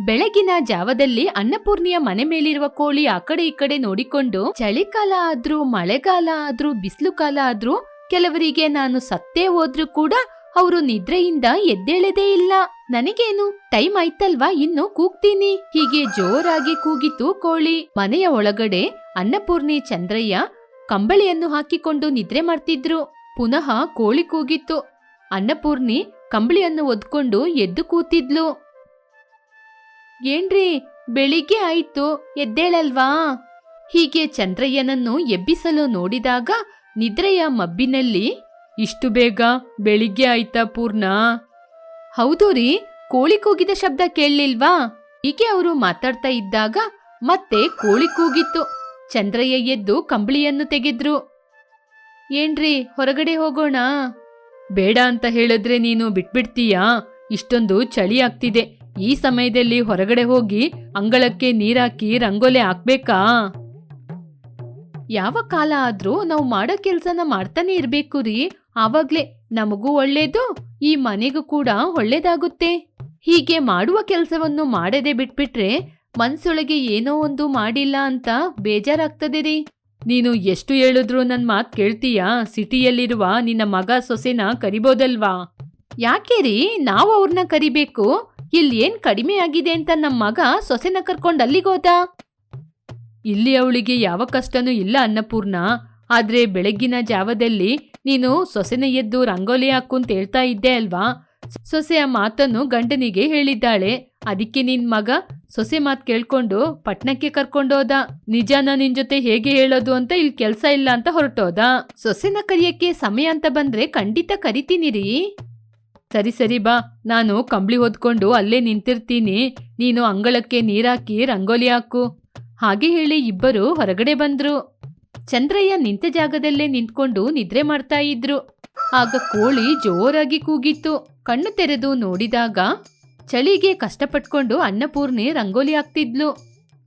ಬೆಳಗಿನ ಜಾವದಲ್ಲಿ ಅನ್ನಪೂರ್ಣಿಯ ಮನೆ ಮೇಲಿರುವ ಕೋಳಿ ಆ ಕಡೆ ಈ ಕಡೆ ನೋಡಿಕೊಂಡು ಚಳಿಗಾಲ ಆದ್ರೂ, ಮಳೆಗಾಲ ಆದ್ರೂ, ಬಿಸಿಲು ಕಾಲ ಆದ್ರೂ ಕೆಲವರಿಗೆ ನಾನು ಸತ್ತೇ ಹೋದ್ರೂ ಕೂಡ ಅವರು ನಿದ್ರೆಯಿಂದ ಎದ್ದೇಳದೇ ಇಲ್ಲ. ನನಗೇನು? ಟೈಮ್ ಆಯ್ತಲ್ವಾ? ಇನ್ನು ಕೂಗ್ತೀನಿ. ಹೀಗೆ ಜೋರಾಗಿ ಕೂಗಿತು ಕೋಳಿ. ಮನೆಯ ಒಳಗಡೆ ಅನ್ನಪೂರ್ಣಿ ಚಂದ್ರಯ್ಯ ಕಂಬಳಿಯನ್ನು ಹಾಕಿಕೊಂಡು ನಿದ್ರೆ ಮಾಡ್ತಿದ್ರು. ಪುನಃ ಕೋಳಿ ಕೂಗಿತ್ತು. ಅನ್ನಪೂರ್ಣಿ ಕಂಬಳಿಯನ್ನು ಒದ್ಕೊಂಡು ಎದ್ದು ಕೂತಿದ್ಲು. ಏನ್ರಿ? ಬೆಳಿಗ್ಗೆ ಆಯ್ತು, ಎದ್ದೇಳಲ್ವಾ? ಹೀಗೆ ಚಂದ್ರಯ್ಯನನ್ನು ಎಬ್ಬಿಸಲು ನೋಡಿದಾಗ ನಿದ್ರೆಯ ಮಬ್ಬಿನಲ್ಲಿ, ಇಷ್ಟು ಬೇಗ ಬೆಳಿಗ್ಗೆ ಆಯ್ತಾ ಪೂರ್ಣ? ಹೌದು ರೀ, ಕೋಳಿ ಕೂಗಿದ ಶಬ್ದ ಕೇಳಲಿಲ್ವಾ? ಹೀಗೆ ಅವರು ಮಾತಾಡ್ತಾ ಇದ್ದಾಗ ಮತ್ತೆ ಕೋಳಿ ಕೂಗಿತ್ತು. ಚಂದ್ರಯ್ಯ ಎದ್ದು ಕಂಬಳಿಯನ್ನು ತೆಗೆದ್ರು. ಏನ್ರಿ, ಹೊರಗಡೆ ಹೋಗೋಣ? ಬೇಡ ಅಂತ ಹೇಳಿದ್ರೆ ನೀನು ಬಿಟ್ಬಿಡ್ತೀಯಾ? ಇಷ್ಟೊಂದು ಚಳಿ ಆಗ್ತಿದೆ. ಈ ಸಮಯದಲ್ಲಿ ಹೊರಗಡೆ ಹೋಗಿ ಅಂಗಳಕ್ಕೆ ನೀರಾಕಿ ರಂಗೋಲೆ ಹಾಕ್ಬೇಕಾ? ಯಾವ ಕಾಲ ಆದ್ರೂ ನಾವು ಮಾಡೋ ಕೆಲ್ಸನ ಮಾಡ್ತಾನೆ ಇರ್ಬೇಕು ರೀ. ಆವಾಗ್ಲೇ ನಮಗೂ ಒಳ್ಳೇದು, ಈ ಮನೆಗೂ ಕೂಡ ಒಳ್ಳೇದಾಗುತ್ತೆ. ಹೀಗೆ ಮಾಡುವ ಕೆಲಸವನ್ನು ಮಾಡದೆ ಬಿಟ್ಬಿಟ್ರೆ ಮನ್ಸೊಳಗೆ ಏನೋ ಒಂದು ಮಾಡಿಲ್ಲ ಅಂತ ಬೇಜಾರಾಗ್ತದೆ ರೀ. ನೀನು ಎಷ್ಟು ಹೇಳಿದ್ರು ನನ್ ಮಾತ್ ಕೇಳ್ತೀಯಾ? ಸಿಟಿಯಲ್ಲಿರುವ ನಿನ್ನ ಮಗ ಸೊಸೆನ ಕರಿಬೋದಲ್ವಾ? ಯಾಕೆ ರೀ? ನಾವು ಅವ್ರನ್ನ ಕರಿಬೇಕು. ಇಲ್ಲಿ ಏನ್ ಕಡಿಮೆ ಆಗಿದೆ ಅಂತ ನಮ್ಮ ಮಗ ಸೊಸೆನ ಕರ್ಕೊಂಡು ಅಲ್ಲಿಗೋದ ಇಲ್ಲಿ ಅವಳಿಗೆ ಯಾವ ಕಷ್ಟನೂ ಇಲ್ಲ ಅನ್ನಪೂರ್ಣ. ಆದ್ರೆ ಬೆಳಗ್ಗಿನ ಜಾವದಲ್ಲಿ ನೀನು ಸೊಸೆನ ಎದ್ದು ರಂಗೋಲಿ ಹಾಕು ಅಂತ ಹೇಳ್ತಾ ಇದ್ದೆ ಅಲ್ವಾ? ಸೊಸೆಯ ಮಾತನ್ನು ಗಂಡನಿಗೆ ಹೇಳಿದ್ದಾಳೆ. ಅದಕ್ಕೆ ನಿನ್ ಮಗ ಸೊಸೆ ಮಾತ್ ಕೇಳ್ಕೊಂಡು ಪಟ್ಣಕ್ಕೆ ಕರ್ಕೊಂಡೋದ ನಿಜಾನ ನಿನ್ ಜೊತೆ ಹೇಗೆ ಹೇಳೋದು ಅಂತ ಇಲ್ಲಿ ಕೆಲ್ಸ ಇಲ್ಲ ಅಂತ ಹೊರಟೋದ. ಸೊಸೆನ ಕರಿಯಕ್ಕೆ ಸಮಯ ಅಂತ ಬಂದ್ರೆ ಖಂಡಿತ ಕರಿತೀನಿ ರೀ. ಸರಿ ಸರಿ ಬಾ. ನಾನು ಕಂಬಳಿ ಹೊದ್ಕೊಂಡು ಅಲ್ಲೇ ನಿಂತಿರ್ತೀನಿ. ನೀನು ಅಂಗಳಕ್ಕೆ ನೀರಾಕಿ ರಂಗೋಲಿ ಹಾಕು. ಹಾಗೆ ಹೇಳಿ ಇಬ್ಬರು ಹೊರಗಡೆ ಬಂದ್ರು. ಚಂದ್ರಯ್ಯ ನಿಂತ ಜಾಗದಲ್ಲೇ ನಿಂತ್ಕೊಂಡು ನಿದ್ರೆ ಮಾಡ್ತಾ ಇದ್ರು. ಆಗ ಕೋಳಿ ಜೋರಾಗಿ ಕೂಗಿತ್ತು. ಕಣ್ಣು ತೆರೆದು ನೋಡಿದಾಗ ಚಳಿಗೆ ಕಷ್ಟಪಟ್ಕೊಂಡು ಅನ್ನಪೂರ್ಣಿ ರಂಗೋಲಿ ಹಾಕ್ತಿದ್ಲು.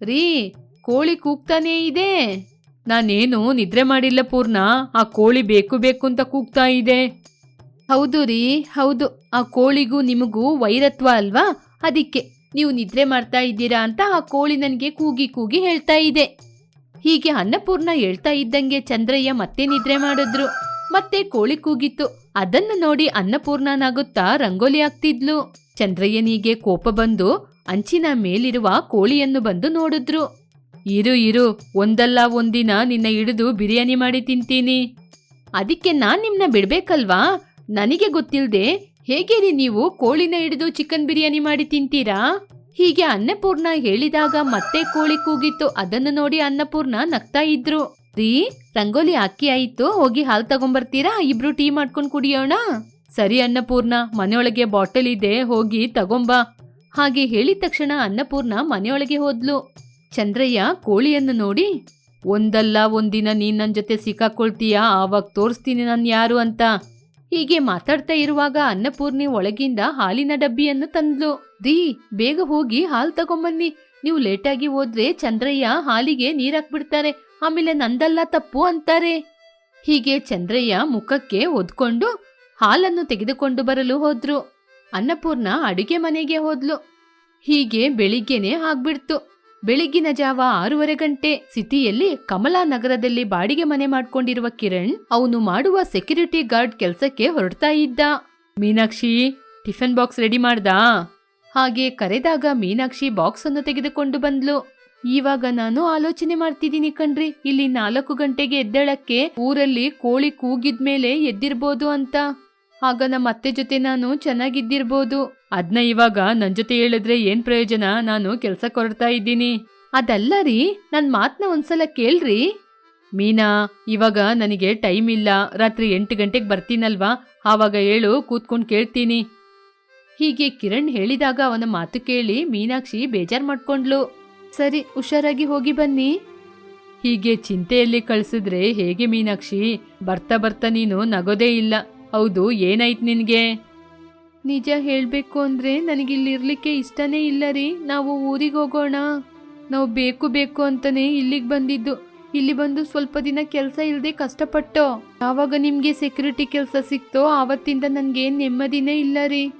ರೀ, ಕೋಳಿ ಕೂಗ್ತಾನೇ ಇದೆ. ನಾನೇನು ನಿದ್ರೆ ಮಾಡಿಲ್ಲ ಪೂರ್ಣ. ಆ ಕೋಳಿ ಬೇಕು ಬೇಕು ಅಂತ ಕೂಗ್ತಾ ಇದೆ. ಹೌದು ರೀ, ಹೌದು. ಆ ಕೋಳಿಗೂ ನಿಮಗೂ ವೈರತ್ವ ಅಲ್ವಾ? ಅದಕ್ಕೆ ನೀವು ನಿದ್ರೆ ಮಾಡ್ತಾ ಇದ್ದೀರಾ ಅಂತ ಆ ಕೋಳಿ ನನಗೆ ಕೂಗಿ ಕೂಗಿ ಹೇಳ್ತಾ ಇದೆ. ಹೀಗೆ ಅನ್ನಪೂರ್ಣ ಹೇಳ್ತಾ ಇದ್ದಂಗೆ ಚಂದ್ರಯ್ಯ ಮತ್ತೆ ನಿದ್ರೆ ಮಾಡಿದ್ರು. ಮತ್ತೆ ಕೋಳಿ ಕೂಗಿತ್ತು. ಅದನ್ನು ನೋಡಿ ಅನ್ನಪೂರ್ಣನಾಗುತ್ತಾ ರಂಗೋಲಿ ಆಗ್ತಿದ್ಲು ಚಂದ್ರಯ್ಯನಿಗೆ ಕೋಪ ಬಂದು ಅಂಚಿನ ಮೇಲಿರುವ ಕೋಳಿಯನ್ನು ಬಂದು ನೋಡಿದ್ರು. ಇರು ಇರು, ಒಂದಲ್ಲ ಒಂದಿನ ನಿನ್ನ ಹಿಡಿದು ಬಿರಿಯಾನಿ ಮಾಡಿ ತಿಂತೀನಿ. ಅದಕ್ಕೆ ನಾನು ನಿಮ್ಮನ್ನ ಬಿಡ್ಬೇಕಲ್ವಾ? ನನಗೆ ಗೊತ್ತಿಲ್ಲದೆ ಹೇಗೆ ರೀ ನೀವು ಕೋಳಿನ ಹಿಡಿದು ಚಿಕನ್ ಬಿರಿಯಾನಿ ಮಾಡಿ ತಿಂತೀರಾ? ಹೀಗೆ ಅನ್ನಪೂರ್ಣ ಹೇಳಿದಾಗ ಮತ್ತೆ ಕೋಳಿ ಕೂಗಿತ್ತು. ಅದನ್ನು ನೋಡಿ ಅನ್ನಪೂರ್ಣ ನಗ್ತಾ ಇದ್ರು. ರೀ, ರಂಗೋಲಿ ಅಕ್ಕಿ ಆಯ್ತು. ಹೋಗಿ ಹಾಲು ತಗೊಂಬರ್ತೀರಾ? ಇಬ್ರು ಟೀ ಮಾಡ್ಕೊಂಡ್ ಕುಡಿಯೋಣ? ಸರಿ ಅನ್ನಪೂರ್ಣ, ಮನೆಯೊಳಗೆ ಬಾಟಲ್ ಇದೆ. ಹೋಗಿ ತಗೊಂಬ. ಹಾಗೆ ಹೇಳಿದ ತಕ್ಷಣ ಅನ್ನಪೂರ್ಣ ಮನೆಯೊಳಗೆ ಹೋದ್ಲು. ಚಂದ್ರಯ್ಯ ಕೋಳಿಯನ್ನು ನೋಡಿ, ಒಂದಲ್ಲ, ಒಂದಿನ ನೀನ್ ನನ್ನ ಜೊತೆ ಸಿಕ್ಕಾಕೊಳ್ತೀಯಾ? ಆವಾಗ ತೋರಿಸ್ತೀನಿ ನಾನು ಯಾರು ಅಂತ. ಹೀಗೆ ಮಾತಾಡ್ತಾ ಇರುವಾಗ ಅನ್ನಪೂರ್ಣಿ ಒಳಗಿಂದ ಹಾಲಿನ ಡಬ್ಬಿಯನ್ನು ತಂದ್ಲು. ದೀ, ಬೇಗ ಹೋಗಿ ಹಾಲು ತಗೊಂಬನ್ನಿ. ನೀವು ಲೇಟಾಗಿ ಹೋದ್ರೆ ಚಂದ್ರಯ್ಯ ಹಾಲಿಗೆ ನೀರಾಕ್ಬಿಡ್ತಾರೆ. ಆಮೇಲೆ ನಂದಲ್ಲ ತಪ್ಪು ಅಂತಾರೆ. ಹೀಗೆ ಚಂದ್ರಯ್ಯ ಮುಖಕ್ಕೆ ಒದ್ಕೊಂಡು ಹಾಲನ್ನು ತೆಗೆದುಕೊಂಡು ಬರಲು ಹೋದ್ರು. ಅನ್ನಪೂರ್ಣ ಅಡುಗೆ ಮನೆಗೆ ಹೋದ್ಲು. ಹೀಗೆ ಬೆಳಿಗ್ಗೆನೆ ಆಗ್ಬಿಡ್ತು. ಬೆಳಿಗ್ಗಿನ ಜಾವ ಆರೂವರೆ ಗಂಟೆ ಸಿಟಿಯಲ್ಲಿ ಕಮಲಾ ನಗರದಲ್ಲಿ ಬಾಡಿಗೆ ಮನೆ ಮಾಡ್ಕೊಂಡಿರುವ ಕಿರಣ್ ಅವನು ಮಾಡುವ ಸೆಕ್ಯೂರಿಟಿ ಗಾರ್ಡ್ ಕೆಲಸಕ್ಕೆ ಹೊರಡ್ತಾ ಇದ್ದ. ಮೀನಾಕ್ಷಿ, ಟಿಫನ್ ಬಾಕ್ಸ್ ರೆಡಿ ಮಾಡ್ದ? ಹಾಗೆ ಕರೆದಾಗ ಮೀನಾಕ್ಷಿ ಬಾಕ್ಸ್ ಅನ್ನು ತೆಗೆದುಕೊಂಡು ಬಂದ್ಲು. ಇವಾಗ ನಾನು ಆಲೋಚನೆ ಮಾಡ್ತಿದ್ದೀನಿ ಕಣ್ರಿ. ಇಲ್ಲಿ ನಾಲ್ಕು ಗಂಟೆಗೆ ಎದ್ದಳಕ್ಕೆ ಊರಲ್ಲಿ ಕೋಳಿ ಕೂಗಿದ್ಮೇಲೆ ಎದ್ದಿರ್ಬೋದು ಅಂತ. ಆಗ ನಮ್ಮ ಅತ್ತೆ ಜೊತೆ ನಾನು ಚೆನ್ನಾಗಿದ್ದಿರ್ಬೋದು. ಅದ್ನ ಇವಾಗ ನನ್ ಜೊತೆ ಹೇಳಿದ್ರೆ ಏನ್ ಪ್ರಯೋಜನ? ನಾನು ಕೆಲ್ಸ ಹೊರಡ್ತಾ ಇದ್ದೀನಿ. ಅದಲ್ಲ ರೀ, ನನ್ ಮಾತನ್ನ ಒಂದ್ಸಲ ಕೇಳ್ರಿ. ಮೀನಾ, ಇವಾಗ ನನಗೆ ಟೈಮ್ ಇಲ್ಲ. ರಾತ್ರಿ ಎಂಟು ಗಂಟೆಗೆ ಬರ್ತೀನಲ್ವಾ? ಆವಾಗ ಹೇಳು, ಕೂತ್ಕೊಂಡು ಕೇಳ್ತೀನಿ. ಹೀಗೆ ಕಿರಣ್ ಹೇಳಿದಾಗ ಅವನ ಮಾತು ಕೇಳಿ ಮೀನಾಕ್ಷಿ ಬೇಜಾರ್ ಮಾಡ್ಕೊಂಡ್ಲು. ಸರಿ, ಹುಷಾರಾಗಿ ಹೋಗಿ ಬನ್ನಿ. ಹೀಗೆ ಚಿಂತೆಯಲ್ಲಿ ಕಳಿಸಿದ್ರೆ ಹೇಗೆ ಮೀನಾಕ್ಷಿ? ಬರ್ತಾ ಬರ್ತಾ ನೀನು ನಗೋದೇ ಇಲ್ಲ. ಹೌದು ಏನಾಯ್ತು ನಿನಗೆ? ನಿಜ ಹೇಳಬೇಕು ಅಂದ್ರೆ ನನಗಿಲ್ಲಿ ಇರ್ಲಿಕ್ಕೆ ಇಷ್ಟನೇ ಇಲ್ಲ ರೀ. ನಾವು ಊರಿಗೆ ಹೋಗೋಣ. ನಾವು ಬೇಕು ಬೇಕು ಅಂತಲೇ ಇಲ್ಲಿಗೆ ಬಂದಿದ್ದು. ಇಲ್ಲಿ ಬಂದು ಸ್ವಲ್ಪ ದಿನ ಕೆಲಸ ಇಲ್ಲದೆ ಕಷ್ಟಪಟ್ಟೋ. ಯಾವಾಗ ನಿಮಗೆ ಸೆಕ್ಯೂರಿಟಿ ಕೆಲಸ ಸಿಕ್ತೋ ಆವತ್ತಿಂದ ನನಗೆ ನೆಮ್ಮದಿನೇ ಇಲ್ಲ ರೀ.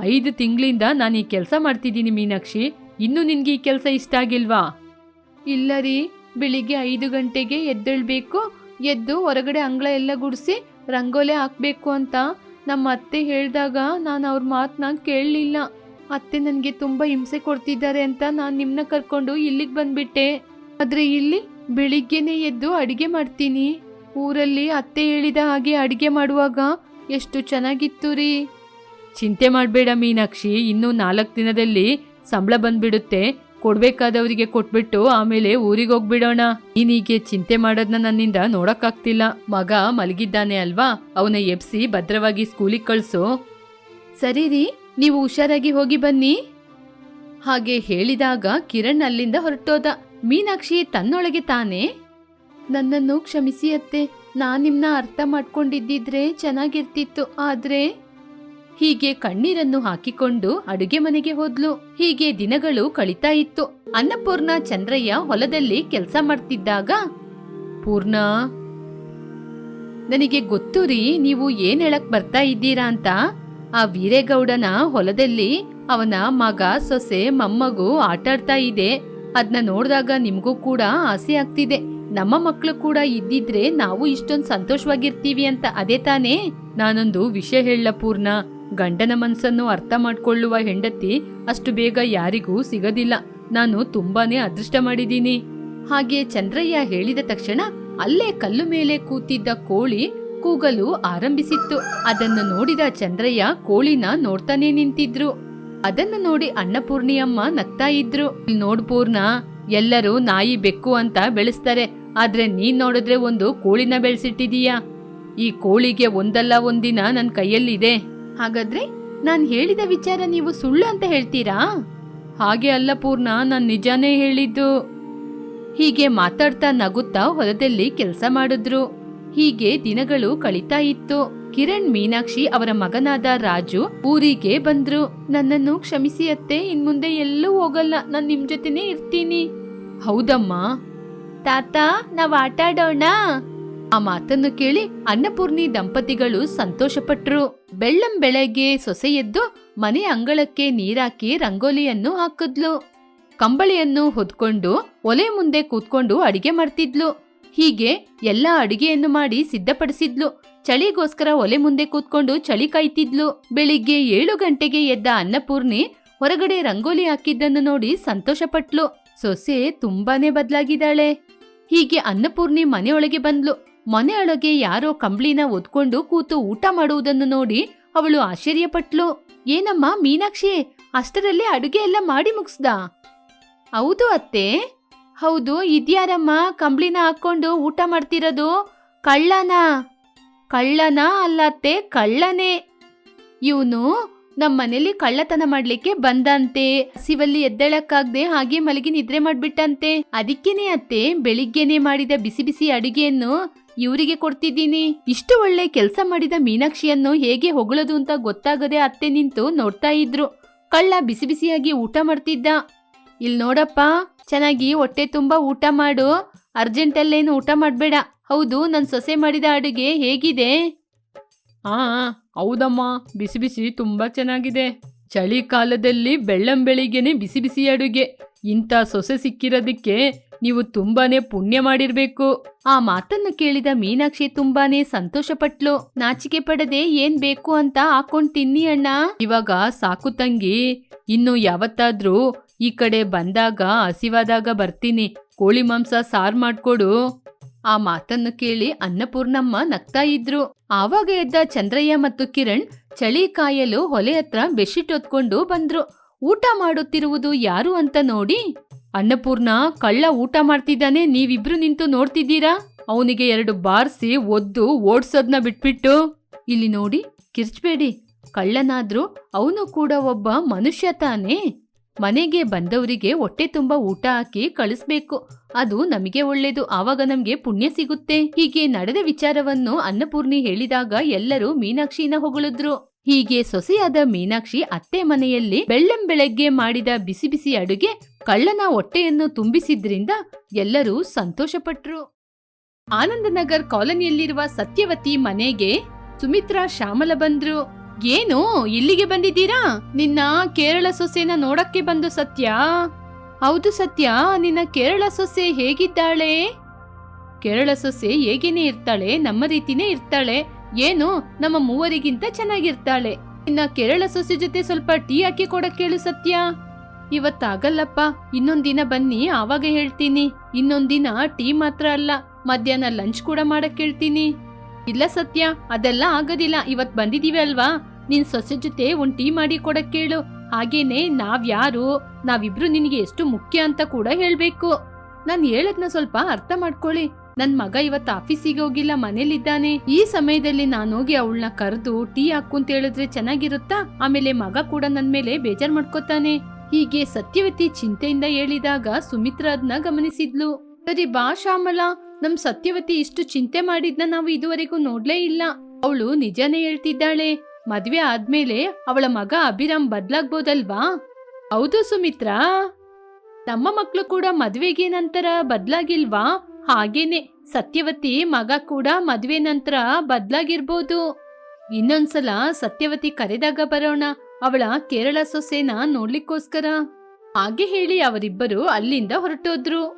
ಐದು ತಿಂಗಳಿಂದ ನಾನು ಈ ಕೆಲಸ ಮಾಡ್ತಿದ್ದೀನಿ ಮೀನಾಕ್ಷಿ. ಇನ್ನು ನಿನಗೆ ಈ ಕೆಲಸ ಇಷ್ಟ ಆಗಿಲ್ವಾ? ಇಲ್ಲ ರೀ. ಬೆಳಿಗ್ಗೆ ಐದು ಗಂಟೆಗೆ ಎದ್ದೇಳ್ಬೇಕು. ಎದ್ದು ಹೊರಗಡೆ ಅಂಗಳ ಎಲ್ಲ ಗುಡಿಸಿ ರಂಗೋಲೆ ಹಾಕಬೇಕು ಅಂತ ನಮ್ಮ ಅತ್ತೆ ಹೇಳಿದಾಗ ನಾನು ಅವ್ರ ಮಾತನ್ನ ಕೇಳಲಿಲ್ಲ. ಅತ್ತೆ ನನಗೆ ತುಂಬ ಹಿಂಸೆ ಕೊಡ್ತಿದ್ದಾರೆ ಅಂತ ನಾನು ನಿಮ್ಮನ್ನ ಕರ್ಕೊಂಡು ಇಲ್ಲಿಗೆ ಬಂದ್ಬಿಟ್ಟೆ. ಆದರೆ ಇಲ್ಲಿ ಬೆಳಿಗ್ಗೆನೇ ಎದ್ದು ಅಡುಗೆ ಮಾಡ್ತೀನಿ. ಊರಲ್ಲಿ ಅತ್ತೆ ಹೇಳಿದ ಹಾಗೆ ಅಡುಗೆ ಮಾಡುವಾಗ ಎಷ್ಟು ಚೆನ್ನಾಗಿತ್ತು ರೀ. ಚಿಂತೆ ಮಾಡಬೇಡ ಮೀನಾಕ್ಷಿ, ಇನ್ನೂ ನಾಲ್ಕು ದಿನದಲ್ಲಿ ಸಂಬಳ ಬಂದ್ಬಿಡುತ್ತೆ. ಕೊಡ್ಬೇಕಾದವರಿಗೆ ಕೊಟ್ಬಿಟ್ಟು ಆಮೇಲೆ ಊರಿಗೆ ಹೋಗ್ಬಿಡೋಣ. ನೀನೀಗೆ ಚಿಂತೆ ಮಾಡೋದನ್ನ ನನ್ನಿಂದ ನೋಡಕ್ಕಾಗ್ತಿಲ್ಲ. ಮಗ ಮಲಗಿದ್ದಾನೆ ಅಲ್ವಾ? ಅವನ ಎಬ್ಸಿ ಭದ್ರವಾಗಿ ಸ್ಕೂಲಿಗೆ ಕಳ್ಸು. ಸರಿ ರೀ, ನೀವು ಹುಷಾರಾಗಿ ಹೋಗಿ ಬನ್ನಿ. ಹಾಗೆ ಹೇಳಿದಾಗ ಕಿರಣ್ ಅಲ್ಲಿಂದ ಹೊರಟೋದ. ಮೀನಾಕ್ಷಿ ತನ್ನೊಳಗೆ ತಾನೇ? ನನ್ನನ್ನು ಕ್ಷಮಿಸಿ ಅತ್ತೆ. ನಾನು ನಿಮ್ಮನ್ನ ಅರ್ಥ ಮಾಡ್ಕೊಂಡಿದ್ದಿದ್ರೆ ಚೆನ್ನಾಗಿರ್ತಿತ್ತು. ಆದ್ರೆ ಹೀಗೆ ಕಣ್ಣೀರನ್ನು ಹಾಕಿಕೊಂಡು ಅಡುಗೆ ಮನೆಗೆ ಹೋದ್ಲು. ಹೀಗೆ ದಿನಗಳು ಕಳೀತಾ ಇತ್ತು. ಅನ್ನಪೂರ್ಣ ಚಂದ್ರಯ್ಯ ಹೊಲದಲ್ಲಿ ಕೆಲಸ ಮಾಡ್ತಿದ್ದಾಗ, ಪೂರ್ಣ, ನನಗೆ ಗೊತ್ತು ರೀ, ನೀವು ಏನ್ ಹೇಳಕ್ ಬರ್ತಾ ಇದ್ದೀರಾ ಅಂತ. ಆ ವೀರೇಗೌಡನ ಹೊಲದಲ್ಲಿ ಅವನ ಮಗ, ಸೊಸೆ, ಮೊಮ್ಮಗು ಆಟಾಡ್ತಾ ಇದೆ. ಅದನ್ನ ನೋಡಿದಾಗ ನಿಮಗೂ ಕೂಡ ಆಸೆ ಆಗ್ತಿದೆ. ನಮ್ಮ ಮಕ್ಕಳು ಕೂಡ ಇದ್ದಿದ್ರೆ ನಾವು ಇಷ್ಟೊಂದು ಸಂತೋಷವಾಗಿರ್ತೀವಿ ಅಂತ. ಅದೇ ತಾನೇ? ನಾನೊಂದು ವಿಷಯ ಹೇಳ ಪೂರ್ಣ. ಗಂಡನ ಮನಸ್ಸನ್ನು ಅರ್ಥ ಮಾಡಿಕೊಳ್ಳುವ ಹೆಂಡತಿ ಅಷ್ಟು ಬೇಗ ಯಾರಿಗೂ ಸಿಗದಿಲ್ಲ. ನಾನು ತುಂಬಾನೇ ಅದೃಷ್ಟ ಮಾಡಿದ್ದೀನಿ. ಹಾಗೆ ಚಂದ್ರಯ್ಯ ಹೇಳಿದ ತಕ್ಷಣ ಅಲ್ಲೇ ಕಲ್ಲು ಮೇಲೆ ಕೂತಿದ್ದ ಕೋಳಿ ಕೂಗಲು ಆರಂಭಿಸಿತ್ತು. ಅದನ್ನು ನೋಡಿದ ಚಂದ್ರಯ್ಯ ಕೋಳಿನ ನೋಡ್ತಾನೆ ನಿಂತಿದ್ರು. ಅದನ್ನು ನೋಡಿ ಅಣ್ಣಪೂರ್ಣಿಯಮ್ಮ ನಗ್ತಾ ಇದ್ರು. ನೋಡ್ಪೂರ್ಣ ನೋಡ್ ಪೂರ್ಣ, ಎಲ್ಲರೂ ನಾಯಿ ಬೆಕ್ಕು ಅಂತ ಬೆಳೆಸ್ತಾರೆ. ಆದ್ರೆ ನೀನ್ ನೋಡಿದ್ರೆ ಒಂದು ಕೋಳಿನ ಬೆಳೆಸಿಟ್ಟಿದೀಯಾ? ಈ ಕೋಳಿಗೆ ಒಂದಲ್ಲ ಒಂದಿನ ನನ್ನ ಕೈಯಲ್ಲಿದೆ. ಹಾಗಾದ್ರೆ ನಾನ್ ಹೇಳಿದ ವಿಚಾರ ನೀವು ಸುಳ್ಳು ಅಂತ ಹೇಳ್ತೀರಾ? ಹಾಗೆ ಅಲ್ಲ ಪೂರ್ಣ, ನಾನ್ ನಿಜಾನೇ ಹೇಳಿದ್ದು. ಹೀಗೆ ಮಾತಾಡ್ತಾ ನಗುತ್ತಾ ಹೊಲದಲ್ಲಿ ಕೆಲಸ ಮಾಡಿದ್ರು. ಹೀಗೆ ದಿನಗಳು ಕಳೀತಾ ಇತ್ತು. ಕಿರಣ್ ಮೀನಾಕ್ಷಿ ಅವರ ಮಗನಾದ ರಾಜು ಊರಿಗೆ ಬಂದ್ರು. ನನ್ನನ್ನು ಕ್ಷಮಿಸಿ ಅತ್ತೆ, ಇನ್ಮುಂದೆ ಎಲ್ಲೂ ಹೋಗಲ್ಲ, ನಾನು ನಿಮ್ ಜೊತೆನೇ ಇರ್ತೀನಿ. ಹೌದಮ್ಮ. ತಾತ, ನಾವ್ ಆಟ ಆಡೋಣ ಆ ಮಾತನ್ನು ಕೇಳಿ ಅನ್ನಪೂರ್ಣಿ ದಂಪತಿಗಳು ಸಂತೋಷಪಟ್ರು. ಬೆಳ್ಳಂ ಬೆಳಗ್ಗೆ ಸೊಸೆ ಎದ್ದು ಮನೆ ಅಂಗಳಕ್ಕೆ ನೀರಾಕಿ ರಂಗೋಲಿಯನ್ನು ಹಾಕಿದ್ಲು. ಕಂಬಳಿಯನ್ನು ಹೊದ್ಕೊಂಡು ಒಲೆ ಮುಂದೆ ಕೂತ್ಕೊಂಡು ಅಡಿಗೆ ಮಾಡ್ತಿದ್ಲು. ಹೀಗೆ ಎಲ್ಲ ಅಡಿಗೆಯನ್ನು ಮಾಡಿ ಸಿದ್ಧಪಡಿಸಿದ್ಲು. ಚಳಿಗೋಸ್ಕರ ಒಲೆ ಮುಂದೆ ಕೂತ್ಕೊಂಡು ಚಳಿ ಕಾಯ್ತಿದ್ಲು. ಬೆಳಿಗ್ಗೆ ಏಳು ಗಂಟೆಗೆ ಎದ್ದ ಅನ್ನಪೂರ್ಣಿ ಹೊರಗಡೆ ರಂಗೋಲಿ ಹಾಕಿದ್ದನ್ನು ನೋಡಿ ಸಂತೋಷಪಟ್ಲು. ಸೊಸೆ ತುಂಬಾನೇ ಬದಲಾಗಿದ್ದಾಳೆ. ಹೀಗೆ ಅನ್ನಪೂರ್ಣಿ ಮನೆಯೊಳಗೆ ಬಂದ್ಲು. ಮನೆಯೊಳಗೆ ಯಾರೋ ಕಂಬ್ಳಿನ ಒದ್ಕೊಂಡು ಕೂತು ಊಟ ಮಾಡುವುದನ್ನು ನೋಡಿ ಅವಳು ಆಶ್ಚರ್ಯಪಟ್ಲು. ಏನಮ್ಮ ಮೀನಾಕ್ಷಿ, ಅಷ್ಟರಲ್ಲಿ ಅಡುಗೆ ಎಲ್ಲ ಮಾಡಿ ಮುಗಿಸ್ದ? ಹೌದು ಅತ್ತೆ. ಹೌದು, ಇದ್ಯಾರಮ್ಮ ಕಂಬ್ಳಿನ ಹಾಕೊಂಡು ಊಟ ಮಾಡ್ತಿರೋದು? ಕಳ್ಳನ? ಕಳ್ಳನ ಅಲ್ಲ ಅತ್ತೆ, ಕಳ್ಳನೇ. ಇವನು ನಮ್ಮ ಮನೇಲಿ ಕಳ್ಳತನ ಮಾಡ್ಲಿಕ್ಕೆ ಬಂದಂತೆ. ಸಿವಲ್ಲಿ ಎದ್ದೇಳಕ್ಕಾಗ್ದೆ ಹಾಗೆ ಮಲಗಿ ನಿದ್ರೆ ಮಾಡ್ಬಿಟ್ಟಂತೆ. ಅದಕ್ಕೇನೆ ಅತ್ತೆ, ಬೆಳಿಗ್ಗೆನೆ ಮಾಡಿದ ಬಿಸಿ ಬಿಸಿ ಅಡಿಗೆಯನ್ನು ಇವರಿಗೆ ಕೊಡ್ತಿದ್ದೀನಿ. ಇಷ್ಟು ಒಳ್ಳೆ ಕೆಲಸ ಮಾಡಿದ ಮೀನಾಕ್ಷಿಯನ್ನು ಹೇಗೆ ಹೊಗಳದು ಅಂತ ಗೊತ್ತಾಗದೆ ಅತ್ತೆ ನಿಂತು ನೋಡ್ತಾ ಇದ್ರು. ಕಳ್ಳ ಬಿಸಿ ಬಿಸಿಯಾಗಿ ಊಟ ಮಾಡ್ತಿದ್ದ. ಇಲ್ಲಿ ನೋಡಪ್ಪ, ಚೆನ್ನಾಗಿ ಹೊಟ್ಟೆ ತುಂಬಾ ಊಟ ಮಾಡು. ಅರ್ಜೆಂಟಲ್ಲೇನು ಊಟ ಮಾಡಬೇಡ. ಹೌದು ನನ್ನ ಸೊಸೆ ಮಾಡಿದ ಅಡುಗೆ ಹೇಗಿದೆ? ಆ ಹೌದಮ್ಮ, ಬಿಸಿ ಬಿಸಿ ತುಂಬಾ ಚೆನ್ನಾಗಿದೆ. ಚಳಿಕಾಲದಲ್ಲಿ ಬೆಳ್ಳಂ ಬೆಳಿಗ್ಗೆನೆ ಬಿಸಿ ಬಿಸಿ ಅಡುಗೆ. ಇಂಥ ಸೊಸೆ ಸಿಕ್ಕಿರೋದಕ್ಕೆ ನೀವು ತುಂಬಾನೇ ಪುಣ್ಯ ಮಾಡಿರ್ಬೇಕು. ಆ ಮಾತನ್ನು ಕೇಳಿದ ಮೀನಾಕ್ಷಿ ತುಂಬಾನೇ ಸಂತೋಷಪಟ್ಲು. ನಾಚಿಕೆ ಪಡದೆ ಏನ್ ಬೇಕು ಅಂತ ಹಾಕೊಂಡ್ ತಿನ್ನಿ ಅಣ್ಣ. ಇವಾಗ ಸಾಕು ತಂಗಿ. ಇನ್ನು ಯಾವತ್ತಾದ್ರೂ ಈ ಕಡೆ ಬಂದಾಗ, ಹಸಿವಾದಾಗ ಬರ್ತೀನಿ. ಕೋಳಿ ಮಾಂಸ ಸಾರ್ ಮಾಡ್ಕೊಡು. ಆ ಮಾತನ್ನು ಕೇಳಿ ಅನ್ನಪೂರ್ಣಮ್ಮ ನಗ್ತಾ ಇದ್ರು. ಆವಾಗ ಎದ್ದ ಚಂದ್ರಯ್ಯ ಮತ್ತು ಕಿರಣ್ ಚಳಿ ಕಾಯಲು ಹೊಲೆ ಹತ್ರ ಬೆಡ್ಶೀಟ್ ಹೊತ್ಕೊಂಡು ಬಂದ್ರು. ಊಟ ಮಾಡುತ್ತಿರುವುದು ಯಾರು ಅಂತ ನೋಡಿ ಅನ್ನಪೂರ್ಣ ಕಳ್ಳ ಊಟ ಮಾಡ್ತಿದ್ದಾನೆ, ನೀವಿಬ್ರು ನಿಂತು ನೋಡ್ತಿದ್ದೀರಾ? ಅವನಿಗೆ ಎರಡು ಬಾರ್ಸಿ ಒದ್ದು ಓಡ್ಸೋದ್ನ ಬಿಟ್ಬಿಟ್ಟು. ಇಲ್ಲಿ ನೋಡಿ, ಕಿರ್ಚ್ಬೇಡಿ. ಕಳ್ಳನಾದ್ರೂ ಅವನು ಕೂಡ ಒಬ್ಬ ಮನುಷ್ಯ ತಾನೇ. ಮನೆಗೆ ಬಂದವರಿಗೆ ಹೊಟ್ಟೆ ತುಂಬ ಊಟ ಹಾಕಿ ಕಳಿಸ್ಬೇಕು. ಅದು ನಮಗೆ ಒಳ್ಳೇದು, ಆವಾಗ ನಮ್ಗೆ ಪುಣ್ಯ ಸಿಗುತ್ತೆ. ಹೀಗೆ ನಡೆದ ವಿಚಾರವನ್ನು ಅನ್ನಪೂರ್ಣಿ ಹೇಳಿದಾಗ ಎಲ್ಲರೂ ಮೀನಾಕ್ಷಿನ ಹೊಗಳಿದ್ರು. ಹೀಗೆ ಸೊಸೆಯಾದ ಮೀನಾಕ್ಷಿ ಅತ್ತೆ ಮನೆಯಲ್ಲಿ ಬೆಳ್ಳಂ ಬೆಳಗ್ಗೆ ಮಾಡಿದ ಬಿಸಿ ಬಿಸಿ ಅಡುಗೆ ಕಳ್ಳನ ಹೊಟ್ಟೆಯನ್ನು ತುಂಬಿಸಿದ್ರಿಂದ ಎಲ್ಲರೂ ಸಂತೋಷಪಟ್ರು. ಆನಂದನಗರ್ ಕಾಲೋನಿಯಲ್ಲಿರುವ ಸತ್ಯವತಿ ಮನೆಗೆ ಸುಮಿತ್ರಾ, ಶ್ಯಾಮಲ ಬಂದ್ರು. ಏನು, ಇಲ್ಲಿಗೆ ಬಂದಿದ್ದೀರಾ? ನಿನ್ನ ಕೇರಳ ಸೊಸೆನ ನೋಡಕ್ಕೆ ಬಂದು ಸತ್ಯ? ಹೌದು ಸತ್ಯ, ನಿನ್ನ ಕೇರಳ ಸೊಸೆ ಹೇಗಿದ್ದಾಳೆ? ಕೇರಳ ಸೊಸೆ ಹೇಗೇನೆ ಇರ್ತಾಳೆ, ನಮ್ಮ ರೀತಿನೇ ಇರ್ತಾಳೆ. ಏನು, ನಮ್ಮ ಮೂವರಿಗಿಂತ ಚೆನ್ನಾಗಿರ್ತಾಳೆ. ನಿನ್ನ ಕೇರಳ ಸೊಸೆ ಜೊತೆ ಸ್ವಲ್ಪ ಟೀ ಹಾಕಿ ಕೊಡಕ್ಕೆ ಕೇಳು ಸತ್ಯ. ಇವತ್ತಾಗಲ್ಲಪ್ಪ ಇನ್ನೊಂದಿನ ದಿನ ಬನ್ನಿ, ಆವಾಗ ಹೇಳ್ತೀನಿ. ಇನ್ನೊಂದಿನ ದಿನ ಟೀ ಮಾತ್ರ ಅಲ್ಲ, ಮಧ್ಯಾಹ್ನ ಲಂಚ್ ಕೂಡ ಮಾಡಕ್ ಹೇಳ್ತೀನಿ. ಇಲ್ಲ ಸತ್ಯ, ಅದೆಲ್ಲ ಆಗೋದಿಲ್ಲ, ಇವತ್ ಬಂದಿದೀವಿ ಅಲ್ವಾ? ನಿನ್ ಸೊಸೆ ಜೊತೆ ಒಂದ್ ಟೀ ಮಾಡಿ ಕೊಡಕ್ ಕೇಳು. ಹಾಗೇನೆ ನಾವ್ಯಾರು ನಾವಿಬ್ರು ನಿನಗೆ ಎಷ್ಟು ಮುಖ್ಯ ಅಂತ ಕೂಡ ಹೇಳ್ಬೇಕು. ನಾನ್ ಹೇಳದ್ನ ಸ್ವಲ್ಪ ಅರ್ಥ ಮಾಡ್ಕೊಳ್ಳಿ. ನನ್ ಮಗ ಇವತ್ತು ಆಫೀಸಿಗೆ ಹೋಗಿಲ್ಲ, ಮನೇಲಿದ್ದಾನೆ. ಈ ಸಮಯದಲ್ಲಿ ನಾನು ಹೋಗಿ ಅವಳನ್ನ ಕರೆದು ಟೀ ಹಾಕು ಅಂತ ಹೇಳಿದ್ರೆ ಚೆನ್ನಾಗಿರುತ್ತಾ? ಆಮೇಲೆ ಮಗ ಕೂಡ ನನ್ ಮೇಲೆ ಬೇಜಾರ್ ಮಾಡ್ಕೋತಾನೆ. ಹೀಗೆ ಸತ್ಯವತಿ ಚಿಂತೆಯಿಂದ ಹೇಳಿದಾಗ ಸುಮಿತ್ರ ಅದನ್ನ ಗಮನಿಸಿದ್ಲು. ಸರಿ ಬಾ ಶ್ಯಾಮಲ, ನಮ್ ಸತ್ಯವತಿ ಇಷ್ಟು ಚಿಂತೆ ಮಾಡಿದ್ನ ನಾವು ಇದುವರೆಗೂ ನೋಡ್ಲೇ ಇಲ್ಲ. ಅವಳು ನಿಜನೇ ಹೇಳ್ತಿದ್ದಾಳೆ. ಮದ್ವೆ ಆದ್ಮೇಲೆ ಅವಳ ಮಗ ಅಭಿರಾಮ್ ಬದ್ಲಾಗ್ಬೋದಲ್ವಾ? ಹೌದು ಸುಮಿತ್ರಾ. ನಮ್ಮ ಮಕ್ಕಳು ಕೂಡ ಮದ್ವೆಗೆ ನಂತರ ಬದ್ಲಾಗಿಲ್ವಾ? ಹಾಗೇನೆ ಸತ್ಯವತಿ ಮಗ ಕೂಡ ಮದ್ವೆ ನಂತರ ಬದ್ಲಾಗಿರ್ಬೋದು. ಇನ್ನೊಂದ್ಸಲ ಸತ್ಯವತಿ ಕರೆದಾಗ ಬರೋಣ. ಅವಳ ಕೇರಳ ಸೊಸೆನ ನೋಡ್ಲಿಕ್ಕೋಸ್ಕರ? ಹಾಗೆ ಹೇಳಿ ಅವರಿಬ್ಬರು ಅಲ್ಲಿಂದ ಹೊರಟೋದ್ರು.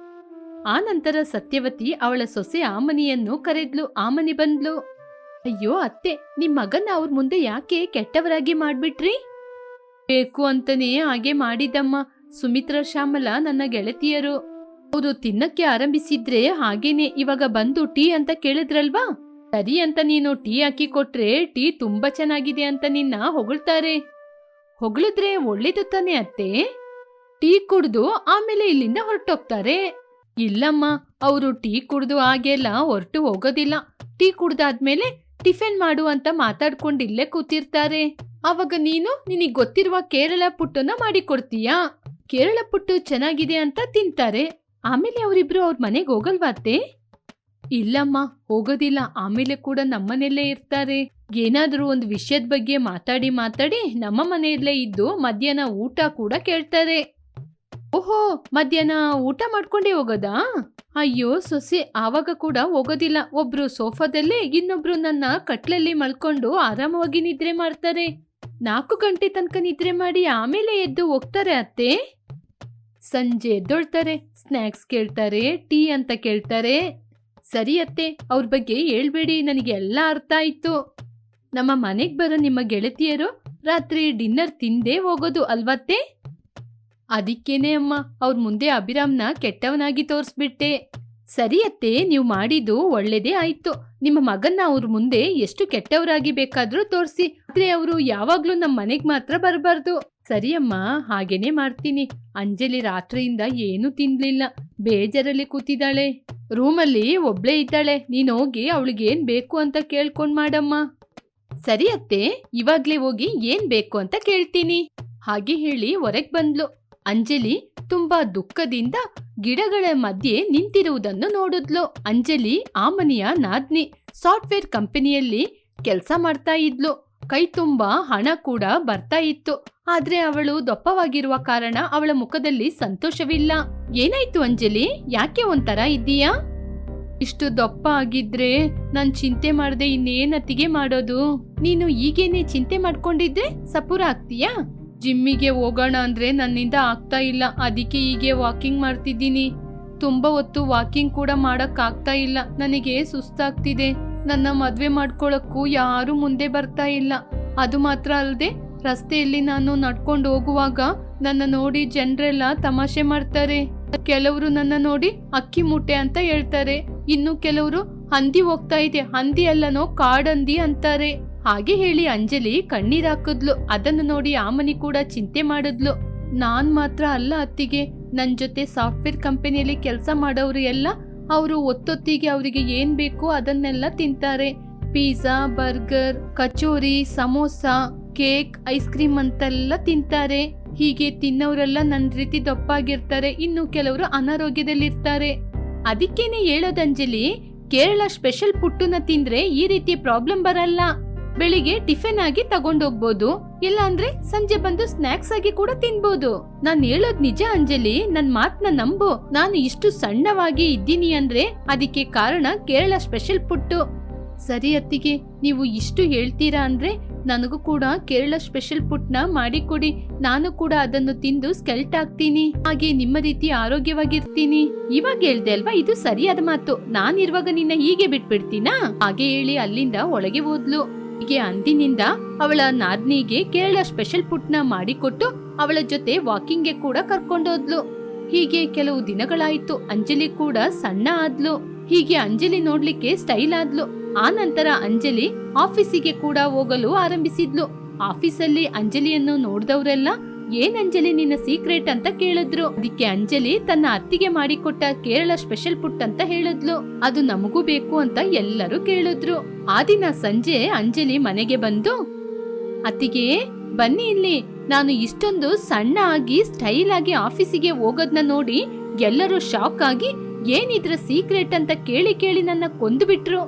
ಆ ನಂತರ ಸತ್ಯವತಿ ಅವಳ ಸೊಸೆ ಆಮನಿಯನ್ನು ಕರೆದ್ಲು. ಆಮನಿ ಬಂದ್ಲು. ಅಯ್ಯೋ ಅತ್ತೆ, ನಿಮ್ ಮಗನ ಅವ್ರ ಮುಂದೆ ಯಾಕೆ ಕೆಟ್ಟವರಾಗಿ ಮಾಡ್ಬಿಟ್ರಿ? ಬೇಕು ಅಂತನೇ ಹಾಗೆ ಮಾಡಿದಮ್ಮ ಸುಮಿತ್ರ, ಶ್ಯಾಮಲ ನನ್ನ ಗೆಳತಿಯರು. ಅವರು ತಿನ್ನಕ್ಕೆ ಆರಂಭಿಸಿದ್ರೆ ಹಾಗೇನೆ ಇವಾಗ ಬಂದು ಟೀ ಅಂತ ಕೇಳಿದ್ರಲ್ವಾ? ಸರಿ ಅಂತ ನೀನು ಟೀ ಹಾಕಿ ಕೊಟ್ರೆ ಟೀ ತುಂಬಾ ಚೆನ್ನಾಗಿದೆ ಅಂತ ನಿನ್ನ ಹೊಗಳ್ತಾರೆ. ಹೊಗಳಿದ್ರೆ ಒಳ್ಳೇದು ತಾನೆ ಅತ್ತೆ? ಟೀ ಕುಡ್ದು ಆಮೇಲೆ ಇಲ್ಲಿಂದ ಹೊರಟೋಗ್ತಾರೆ. ಇಲ್ಲಮ್ಮ, ಅವರು ಟೀ ಕುಡ್ದು ಹಾಗೆಲ್ಲ ಹೊರಟು ಹೋಗೋದಿಲ್ಲ. ಟೀ ಕುಡ್ದಾದ್ಮೇಲೆ ಟಿಫಿನ್ ಮಾಡು ಅಂತ ಮಾತಾಡ್ಕೊಂಡು ಇಲ್ಲೇ ಕೂತಿರ್ತಾರೆ. ಅವಾಗ ನೀನು ನಿನಗೆ ಗೊತ್ತಿರುವ ಕೇರಳ ಪುಟ್ಟನ್ನ ಮಾಡಿಕೊಡ್ತೀಯಾ? ಕೇರಳ ಪುಟ್ಟು ಚೆನ್ನಾಗಿದೆ ಅಂತ ತಿಂತಾರೆ. ಆಮೇಲೆ ಅವರಿಬ್ರು ಅವ್ರ ಮನೆಗೆ ಹೋಗಲ್ವಾ ಅತ್ತೆ? ಇಲ್ಲಮ್ಮ, ಹೋಗೋದಿಲ್ಲ. ಆಮೇಲೆ ಕೂಡ ನಮ್ಮನೆಲ್ಲೇ ಇರ್ತಾರೆ. ಏನಾದ್ರೂ ಒಂದು ವಿಷಯದ ಬಗ್ಗೆ ಮಾತಾಡಿ ಮಾತಾಡಿ ನಮ್ಮ ಮನೆಯಲ್ಲೇ ಇದ್ದು ಮಧ್ಯಾಹ್ನ ಊಟ ಕೂಡ ಕೇಳ್ತಾರೆ. ಓಹೋ, ಮಧ್ಯಾಹ್ನ ಊಟ ಮಾಡ್ಕೊಂಡೇ ಹೋಗೋದಾ? ಅಯ್ಯೋ, ಸೊಸೆ ಆವಾಗ ಕೂಡ ಹೋಗೋದಿಲ್ಲ. ಒಬ್ರು ಸೋಫಾದಲ್ಲೇ ಇನ್ನೊಬ್ರು ನನ್ನ ಕಟ್ಲಲ್ಲಿ ಮಲ್ಕೊಂಡು ಆರಾಮವಾಗಿ ನಿದ್ರೆ ಮಾಡ್ತಾರೆ. ನಾಲ್ಕು ಗಂಟೆ ತನಕ ನಿದ್ರೆ ಮಾಡಿ ಆಮೇಲೆ ಎದ್ದು ಹೋಗ್ತಾರೆ ಅತ್ತೆ. ಸಂಜೆ ಎದ್ದೊಳ್ತಾರೆ ಸ್ನ್ಯಾಕ್ಸ್ ಕೇಳ್ತಾರೆ, ಟೀ ಅಂತ ಕೇಳ್ತಾರೆ. ಸರಿ ಅತ್ತೆ, ಅವ್ರ ಬಗ್ಗೆ ಹೇಳ್ಬೇಡಿ ನನಗೆ ಎಲ್ಲ ಅರ್ಥ ಆಯ್ತು. ನಮ್ಮ ಮನೆಗ್ ಬರೋ ನಿಮ್ಮ ಗೆಳತಿಯರು ರಾತ್ರಿ ಡಿನ್ನರ್ ತಿಂದೇ ಹೋಗೋದು ಅಲ್ವತ್ತೆ? ಅದಕ್ಕೇನೆ ಅಮ್ಮ, ಅವ್ರ ಮುಂದೆ ಅಭಿರಾಮ್ನ ಕೆಟ್ಟವನಾಗಿ ತೋರಿಸ್ಬಿಟ್ಟೆ. ಸರಿಯತ್ತೆ ನೀವು ಮಾಡಿದ್ದು ಒಳ್ಳೇದೇ ಆಯ್ತು. ನಿಮ್ಮ ಮಗನ್ನ ಅವ್ರ ಮುಂದೆ ಎಷ್ಟು ಕೆಟ್ಟವರಾಗಿ ಬೇಕಾದ್ರೂ ತೋರಿಸಿ. ಆದ್ರೆ ಅವರು ಯಾವಾಗ್ಲೂ ನಮ್ಮ ಮನೆಗೆ ಮಾತ್ರ ಬರಬಾರ್ದು. ಸರಿಯಮ್ಮ ಹಾಗೇನೆ ಮಾಡ್ತೀನಿ. ಅಂಜಲಿ ರಾತ್ರಿಯಿಂದ ಏನೂ ತಿನ್ಲಿಲ್ಲ. ಬೇಜಾರಲ್ಲಿ ಕೂತಿದ್ದಾಳೆ. ರೂಮಲ್ಲಿ ಒಬ್ಳೇ ಇದ್ದಾಳೆ. ನೀನು ಹೋಗಿ ಅವಳಿಗೆ ಏನ್ ಬೇಕು ಅಂತ ಕೇಳ್ಕೊಂಡ್ ಮಾಡಮ್ಮ. ಸರಿ ಅತ್ತೆ, ಇವಾಗ್ಲೇ ಹೋಗಿ ಏನ್ ಬೇಕು ಅಂತ ಕೇಳ್ತೀನಿ. ಹಾಗೆ ಹೇಳಿ ಹೊರಗ್ ಬಂದ್ಲು. ಅಂಜಲಿ ತುಂಬಾ ದುಃಖದಿಂದ ಗಿಡಗಳ ಮಧ್ಯೆ ನಿಂತಿರುವುದನ್ನು ನೋಡಿದ್ಲು. ಅಂಜಲಿ ಆ ಮನೆಯ ನಾದ್ನಿ. ಸಾಫ್ಟ್ವೇರ್ ಕಂಪನಿಯಲ್ಲಿ ಕೆಲಸ ಮಾಡ್ತಾ ಇದ್ಲು. ಕೈ ತುಂಬಾ ಹಣ ಕೂಡ ಬರ್ತಾ ಇತ್ತು. ಆದ್ರೆ ಅವಳು ದಪ್ಪವಾಗಿರುವ ಕಾರಣ ಅವಳ ಮುಖದಲ್ಲಿ ಸಂತೋಷವಿಲ್ಲ. ಏನಾಯ್ತು ಅಂಜಲಿ? ಯಾಕೆ ಒಂಥರ ಇದ್ದೀಯಾ? ಇಷ್ಟು ದಪ್ಪ ಆಗಿದ್ರೆ ನಾನ್ ಚಿಂತೆ ಮಾಡದೆ ಇನ್ನೇನತ್ತಿಗೆ ಮಾಡೋದು? ನೀನು ಈಗೇನೆ ಚಿಂತೆ ಮಾಡ್ಕೊಂಡಿದ್ರೆ ಸಪೂರ ಆಗ್ತೀಯಾ? ಜಿಮ್ಮಿಗೆ ಹೋಗೋಣ ಅಂದ್ರೆ ನನ್ನಿಂದ ಆಗ್ತಾ ಇಲ್ಲ. ಅದಕ್ಕೆ ಹೀಗೆ ವಾಕಿಂಗ್ ಮಾಡ್ತಿದ್ದೀನಿ. ತುಂಬಾ ಹೊತ್ತು ವಾಕಿಂಗ್ ಕೂಡ ಮಾಡಕ್ ಆಗ್ತಾ ಇಲ್ಲ. ನನಗೆ ಸುಸ್ತಾಗ್ತಿದೆ. ನನ್ನ ಮದ್ವೆ ಮಾಡ್ಕೊಳಕ್ಕೂ ಯಾರು ಮುಂದೆ ಬರ್ತಾ ಇಲ್ಲ. ಅದು ಮಾತ್ರ ಅಲ್ಲದೆ ರಸ್ತೆಯಲ್ಲಿ ನಾನು ನಡ್ಕೊಂಡು ಹೋಗುವಾಗ ನನ್ನ ನೋಡಿ ಜನರೆಲ್ಲ ತಮಾಷೆ ಮಾಡ್ತಾರೆ. ಕೆಲವರು ನನ್ನ ನೋಡಿ ಅಕ್ಕಿ ಮೂಟೆ ಅಂತ ಹೇಳ್ತಾರೆ. ಇನ್ನು ಕೆಲವರು ಹಂದಿ ಹೋಗ್ತಾ ಇದೆ. ಹಂದಿ ಅಲ್ಲನೋ ಕಾಡಂದಿ ಅಂತಾರೆ. ಹಾಗೆ ಹೇಳಿ ಅಂಜಲಿ ಕಣ್ಣೀರ್ ಹಾಕಿದ್ಲು. ಅದನ್ನು ನೋಡಿ ಆಮನಿ ಕೂಡ ಚಿಂತೆ ಮಾಡಿದ್ಲು. ನಾನ್ ಮಾತ್ರ ಅಲ್ಲ ಅತ್ತಿಗೆ. ನನ್ ಜೊತೆ ಸಾಫ್ಟ್ವೇರ್ ಕಂಪನಿಯಲ್ಲಿ ಕೆಲಸ ಮಾಡೋರು ಎಲ್ಲ ಅವರು ಒತ್ತೊತ್ತಿಗೆ ಅವರಿಗೆ ಏನ್ ಬೇಕೋ ಅದನ್ನೆಲ್ಲ ತಿಂತಾರೆ. Pizza, burger, kachori, samosa, cake, ice cream ಅಂತೆಲ್ಲ ತಿಂತಾರೆ. ಹೀಗೆ ತಿನ್ನೋರೆಲ್ಲ ನನ್ನ ರೀತಿ ದಪ್ಪಾಗಿರ್ತಾರೆ. ಇನ್ನು ಕೆಲವರು ಅನಾರೋಗ್ಯದಲ್ಲಿರ್ತಾರೆ. ಅದಕ್ಕೇನೆ ಹೇಳೋದಂಜಲಿ, ಕೇರಳ ಸ್ಪೆಷಲ್ ಪುಟ್ಟುನ ತಿಂದ್ರೆ ಈ ರೀತಿ ಪ್ರಾಬ್ಲಮ್ ಬರಲ್ಲ. ಬೆಳಿಗ್ಗೆ ಟಿಫಿನ್ ಆಗಿ ತಗೊಂಡೋಗ್ಬೋದು, ಇಲ್ಲಾಂದ್ರೆ ಸಂಜೆ ಬಂದು ಸ್ನಾಕ್ಸ್ ಆಗಿ ಕೂಡ ತಿನ್ಬೋದು. ನಾನ್ ಹೇಳೋದ್ ನಿಜ ಅಂಜಲಿ, ನನ್ ಮಾತ್ನ ನಂಬು. ನಾನು ಇಷ್ಟು ಸಣ್ಣವಾಗಿ ಇದ್ದೀನಿ ಅಂದ್ರೆ ಅದಕ್ಕೆ ಕಾರಣ ಕೇರಳ ಸ್ಪೆಷಲ್ ಪುಟ್ಟು. ಸರಿ ಅತ್ತಿಗೆ, ನೀವು ಇಷ್ಟು ಹೇಳ್ತೀರಾ ಅಂದ್ರೆ ನನಗೂ ಕೂಡ ಕೇರಳ ಸ್ಪೆಷಲ್ ಪುಟ್ನ ಮಾಡಿಕೊಡಿ ನಾನು ಕೂಡ ಅದನ್ನು ತಿಂದು ಸ್ಕೆಲ್ಟ್ ಆಗ್ತೀನಿ. ಹಾಗೆ ನಿಮ್ಮ ರೀತಿ ಆರೋಗ್ಯವಾಗಿರ್ತೀನಿ. ಇವಾಗ ಹೇಳ್ದೆ ಅಲ್ವಾ, ಇದು ಸರಿಯಾದ ಮಾತು. ನಾನಿರುವಾಗ ನಿನ್ನ ಹೀಗೆ ಬಿಟ್ಬಿಡ್ತೀನಾ? ಹಾಗೆ ಹೇಳಿ ಅಲ್ಲಿಂದ ಒಳಗೆ ಹೋದ್ಲು. ಹೀಗೆ ಅಂದಿನಿಂದ ಅವಳ ನಾದ್ನಿಗೆ ಕೇರಳ ಸ್ಪೆಷಲ್ ಪುಟ್ನ ಮಾಡಿಕೊಟ್ಟು ಅವಳ ಜೊತೆ ವಾಕಿಂಗ್ಗೆ ಕೂಡ ಕರ್ಕೊಂಡೋದ್ಲು ಹೀಗೆ ಕೆಲವು ದಿನಗಳಾಯ್ತು, ಅಂಜಲಿ ಕೂಡ ಸಣ್ಣ ಆದ್ಲು. ಹೀಗೆ ಅಂಜಲಿ ನೋಡ್ಲಿಕ್ಕೆ ಸ್ಟೈಲ್ ಆದ್ಲು. ಆ ನಂತರ ಅಂಜಲಿ ಆಫೀಸಿಗೆ ಕೂಡ ಹೋಗಲು ಆರಂಭಿಸಿದ್ಲು. ಆಫೀಸಲ್ಲಿ ಅಂಜಲಿಯನ್ನು ನೋಡಿದವರೆಲ್ಲ, ಏನ್ ಅಂಜಲಿ ನಿನ್ನ ಸೀಕ್ರೆಟ್ ಅಂತ ಕೇಳಿದ್ರು? ಅದಕ್ಕೆ ಅಂಜಲಿ ತನ್ನ ಅತ್ತಿಗೆ ಮಾಡಿಕೊಟ್ಟ ಕೇರಳ ಸ್ಪೆಷಲ್ ಪುಟ್ ಅಂತ ಹೇಳಿದ್ಲು. ಅದು ನಮಗೂ ಬೇಕು ಅಂತ ಎಲ್ಲರೂ ಕೇಳಿದ್ರು. ಆ ದಿನ ಸಂಜೆ ಅಂಜಲಿ ಮನೆಗೆ ಬಂದು, ಅತ್ತಿಗೆ, ಬನ್ನಿ ಇಲ್ಲಿ. ನಾನು ಇಷ್ಟೊಂದು ಸಣ್ಣ ಆಗಿ, ಸ್ಟೈಲ್ ಆಗಿ ಆಫೀಸಿಗೆ ಹೋಗೋದ್ನ ನೋಡಿ ಎಲ್ಲರೂ ಶಾಕ್ ಆಗಿ, ಏನಿದ್ರ ಸೀಕ್ರೆಟ್ ಅಂತ ಕೇಳಿ ಕೇಳಿ ನನ್ನ ಕೊಂದು ಬಿಟ್ರು?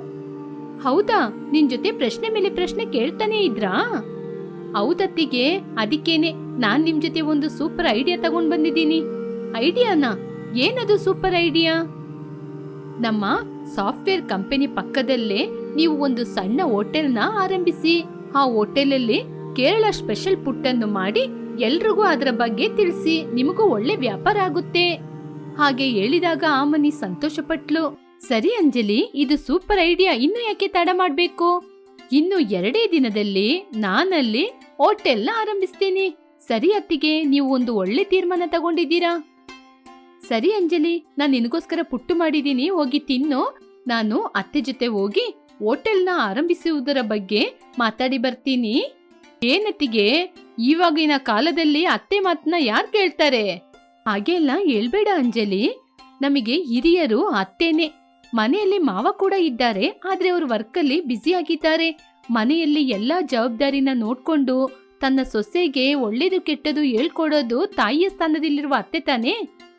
ಹೌದಾ? ನಿನ್ ಜೊತೆ ಪ್ರಶ್ನೆ ಮೇಲೆ ಪ್ರಶ್ನೆ ಕೇಳ್ತಾನೆ ಇದ್ರಾ? ಹೌದತ್ತಿಗೆ, ಅದಕ್ಕೇನೆ ನಾನ್ ನಿಮ್ ಜೊತೆ ಒಂದು ಸೂಪರ್ ಐಡಿಯಾ ತಗೊಂಡ್ ಬಂದಿದ್ದೀನಿ. ಐಡಿಯಾನಾ ಏನದು ಸೂಪರ್ ಐಡಿಯಾ ನಮ್ಮ ಸಾಫ್ಟ್ವೇರ್ ಕಂಪನಿ ಪಕ್ಕದಲ್ಲೇ ನೀವು ಒಂದು ಸಣ್ಣ ಹೋಟೆಲ್ನ ಆರಂಭಿಸಿ. ಆ ಹೋಟೆಲಲ್ಲಿ ಕೇರಳ ಸ್ಪೆಷಲ್ ಪುಟ್ಟನ್ನು ಮಾಡಿ ಎಲ್ರಿಗೂ ಅದರ ಬಗ್ಗೆ ತಿಳಿಸಿ. ನಿಮಗೂ ಒಳ್ಳೆ ವ್ಯಾಪಾರ ಆಗುತ್ತೆ. ಹಾಗೆ ಹೇಳಿದಾಗ ಆಮನಿ ಸಂತೋಷಪಟ್ಲು. ಸರಿ ಅಂಜಲಿ, ಇದು ಸೂಪರ್ ಐಡಿಯಾ ಇನ್ನು ಯಾಕೆ ತಡ ಮಾಡ್ಬೇಕು? ಇನ್ನು ಎರಡೇ ದಿನದಲ್ಲಿ ನಾನಲ್ಲಿ ಹೋಟೆಲ್ನ ಆರಂಭಿಸ್ತೀನಿ. ಸರಿ ಅತ್ತಿಗೆ, ನೀವು ಒಂದು ಒಳ್ಳೆ ತೀರ್ಮಾನ ತಗೊಂಡಿದ್ದೀರಾ? ಸರಿ ಅಂಜಲಿ, ನಾನು ನಿನಗೋಸ್ಕರ ಪುಟ್ಟು ಮಾಡಿದ್ದೀನಿ, ಹೋಗಿ ತಿನ್ನು. ನಾನು ಅತ್ತೆ ಜೊತೆ ಹೋಗಿ ಹೋಟೆಲ್ನ ಆರಂಭಿಸುವುದರ ಬಗ್ಗೆ ಮಾತಾಡಿ ಬರ್ತೀನಿ. ಏನತ್ತಿಗೆ ಇವಾಗಿನ ಕಾಲದಲ್ಲಿ ಅತ್ತೆ ಮಾತನ್ನ ಯಾರು ಕೇಳ್ತಾರೆ? ಹಾಗೆಲ್ಲ ಹೇಳ್ಬೇಡ ಅಂಜಲಿ. ನಮಗೆ ಹಿರಿಯರು ಅತ್ತೇನೆ. ಮನೆಯಲ್ಲಿ ಮಾವ ಕೂಡ ಇದ್ದಾರೆ, ಆದ್ರೆ ಅವರು ವರ್ಕಲ್ಲಿ ಬ್ಯುಸಿ ಆಗಿದ್ದಾರೆ ಮನೆಯಲ್ಲಿ ಎಲ್ಲಾ ಜವಾಬ್ದಾರಿನ ನೋಡ್ಕೊಂಡು ತನ್ನ ಸೊಸೆಗೆ ಒಳ್ಳೇದು ಕೆಟ್ಟದು ಹೇಳ್ಕೊಡೋದು ತಾಯಿಯ ಸ್ಥಾನದಲ್ಲಿರುವ ಅತ್ತೆ ತಾನೇ?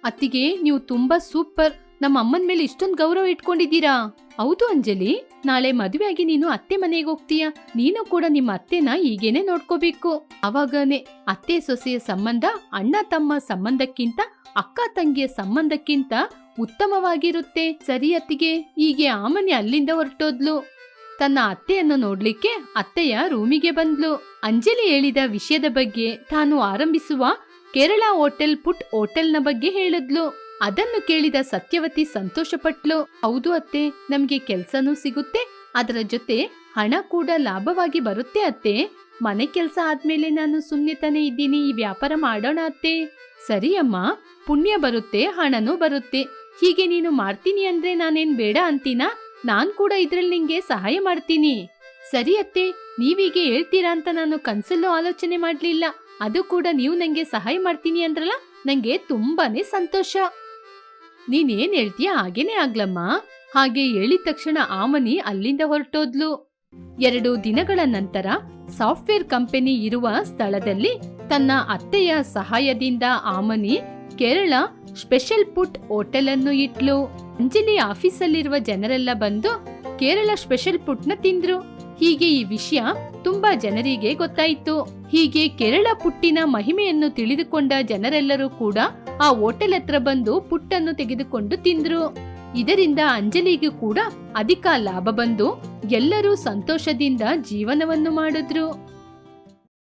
ಅತ್ತಿಗೆ ನೀವು ತುಂಬಾ ಸೂಪರ್, ನಮ್ಮ ಅಮ್ಮನ ಮೇಲೆ ಇಷ್ಟೊಂದು ಗೌರವ ಇಟ್ಕೊಂಡಿದ್ದೀರಾ? ಹೌದು ಅಂಜಲಿ, ನಾಳೆ ಮದುವೆ ಆಗಿ ನೀನು ಅತ್ತೆ ಮನೆಗೆ ಹೋಗ್ತೀಯ? ನೀನು ಕೂಡ ನಿಮ್ಮ ಅತ್ತೆನ ಹೀಗೇನೆ ನೋಡ್ಕೋಬೇಕು. ಅವಾಗನೇ ಅತ್ತೆ ಸೊಸೆಯ ಸಂಬಂಧ, ಅಣ್ಣ ತಮ್ಮ ಸಂಬಂಧಕ್ಕಿಂತ, ಅಕ್ಕ ತಂಗಿಯ ಸಂಬಂಧಕ್ಕಿಂತ ಉತ್ತಮವಾಗಿರುತ್ತೆ. ಸರಿ ಅತ್ತಿಗೆ ಹೀಗೆ ಆಮನೆ ಅಲ್ಲಿಂದ ಹೊರಟೋದ್ಲು. ತನ್ನ ಅತ್ತೆಯನ್ನು ನೋಡ್ಲಿಕ್ಕೆ ಅತ್ತೆಯ ರೂಮಿಗೆ ಬಂದ್ಲು. ಅಂಜಲಿ ಹೇಳಿದ ವಿಷಯದ ಬಗ್ಗೆ ತಾನು ಆರಂಭಿಸುವ ಕೇರಳ ಹೋಟೆಲ್ ಪುಟ್ ಹೋಟೆಲ್ನ ಬಗ್ಗೆ ಹೇಳಿದ್ಲು. ಅದನ್ನು ಕೇಳಿದ ಸತ್ಯವತಿ ಸಂತೋಷಪಟ್ಲು. ಹೌದು ಅತ್ತೆ, ನಮ್ಗೆ ಕೆಲ್ಸನೂ ಸಿಗುತ್ತೆ. ಅದರ ಜೊತೆ ಹಣ ಕೂಡ ಲಾಭವಾಗಿ ಬರುತ್ತೆ ಅತ್ತೆ. ಮನೆ ಕೆಲಸ ಆದ್ಮೇಲೆ ನಾನು ಸುಮ್ಮನೆ ತಾನೇ ಇದ್ದೀನಿ. ಈ ವ್ಯಾಪಾರ ಮಾಡೋಣ ಅತ್ತೆ. ಸರಿ ಅಮ್ಮ ಪುಣ್ಯ ಬರುತ್ತೆ, ಹಣನೂ ಬರುತ್ತೆ. ಹೀಗೆ ನೀನು ಮಾಡ್ತೀನಿ ಅಂದ್ರೆ ನಾನೇನ್ ಬೇಡ ಅಂತೀನಾ? ನಾನ್ ಕೂಡ ಇದ್ರಲ್ಲಿ ನಿಂಗೆ ಸಹಾಯ ಮಾಡ್ತೀನಿ. ಸರಿ ಅತ್ತೆ, ನೀವೀಗೆ ಹೇಳ್ತೀರಾ ಅಂತ ನಾನು ಕನ್ಸಲ್ಲೂ ಆಲೋಚನೆ ಮಾಡ್ಲಿಲ್ಲ. ಅದು ಕೂಡ ನೀವು ನಂಗೆ ಸಹಾಯ ಮಾಡ್ತೀನಿ ಅಂದ್ರಲ್ಲ, ನಂಗೆ ತುಂಬಾನೇ ಸಂತೋಷ. ನೀನೇನ್ ಹೇಳ್ತೀಯ ಹಾಗೇನೆ ಆಗ್ಲಮ್ಮ? ಹಾಗೆ ಹೇಳಿದ ತಕ್ಷಣ ಆಮನಿ ಅಲ್ಲಿಂದ ಹೊರಟೋದ್ಲು. ಎರಡು ದಿನಗಳ ನಂತರ ಸಾಫ್ಟ್ವೇರ್ ಕಂಪನಿ ಇರುವ ಸ್ಥಳದಲ್ಲಿ ತನ್ನ ಅತ್ತೆಯ ಸಹಾಯದಿಂದ ಆಮನಿ ಕೇರಳ ಸ್ಪೆಷಲ್ ಪುಟ್ ಹೋಟೆಲ್ ಅನ್ನು ಇಟ್ಲು. ಅಂಜಲಿ ಆಫೀಸಲ್ಲಿರುವ ಜನರೆಲ್ಲ ಬಂದು ಕೇರಳ ಸ್ಪೆಷಲ್ ಪುಟ್ನ ತಿಂದ್ರು. ಹೀಗೆ ಈ ವಿಷಯ ತುಂಬಾ ಜನರಿಗೆ ಗೊತ್ತಾಯಿತು. ಹೀಗೆ ಕೇರಳ ಪುಟ್ಟಿನ ಮಹಿಮೆಯನ್ನು ತಿಳಿದುಕೊಂಡ ಜನರೆಲ್ಲರೂ ಕೂಡ ಆ ಹೋಟೆಲ್ ಹತ್ರ ಬಂದು ಪುಟ್ಟನ್ನು ತೆಗೆದುಕೊಂಡು ತಿಂದ್ರು. ಇದರಿಂದ ಅಂಜಲಿಗೂ ಕೂಡ ಅಧಿಕ ಲಾಭ ಬಂದು ಎಲ್ಲರೂ ಸಂತೋಷದಿಂದ ಜೀವನವನ್ನು ಮಾಡಿದ್ರು.